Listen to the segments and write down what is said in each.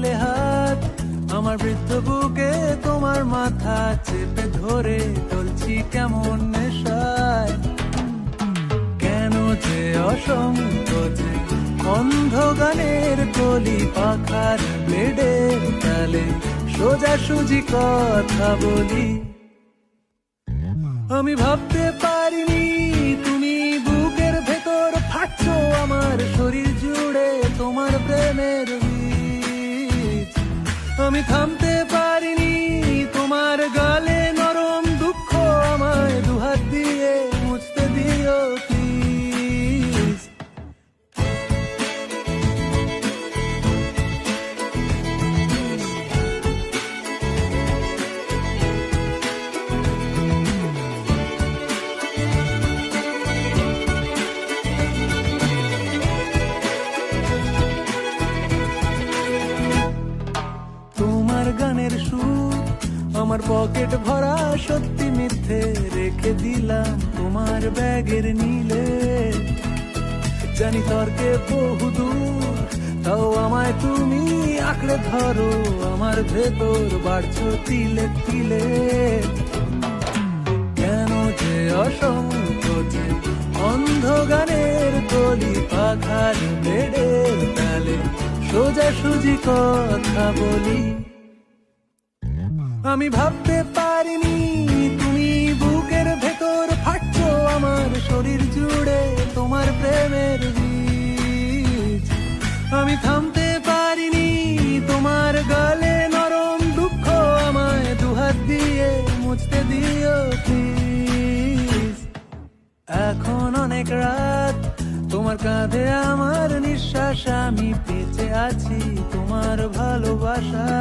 দিলে হাত, আমার বৃদ্ধ বুকে তোমার মাথা চেপে ধরে চলছি কেমন নেশায়। কেন যে অসংকোচে অন্ধ গানের কলি পাখার ব্লেডের তালে সোজাসুজি কথা বলি। আমি ভাবতে পারিনি আমি থামতে পারিনি তোমার গানের সুর আমার পকেট ভরা সত্যি মিথ্যে রেখে দিলাম তোমার ব্যাগের নীলে। জানি তর্কে বহু দূর, তাও আমায় তুমি আঁকড়ে ধরো, আমার ভেতর বাড়ছো তিলে তিলে। কেন যে অসংকোচে অন্ধ গানের কলি পাখার বেডের তালে সোজাসুজি কথা বলি। আমি ভাবতে পারিনি, তুমি বুকের ভেতর ফাটছো, আমার শরীর জুড়ে তোমার প্রেমের আমি থামতে পারিনি, তোমার গালে নরম দুঃখ আমায় দুহাত দিয়ে মুছতে দিও এখন অনেক রাত, তোমার কাঁধে আমার নিঃশ্বাস, আমি বেঁচে আছি, তোমার ভালোবাসায়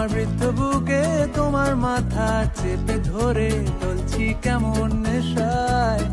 আমার বৃদ্ধ বুকে তোমার মাথা চেপে ধরে চলছি কেমন নেশায়?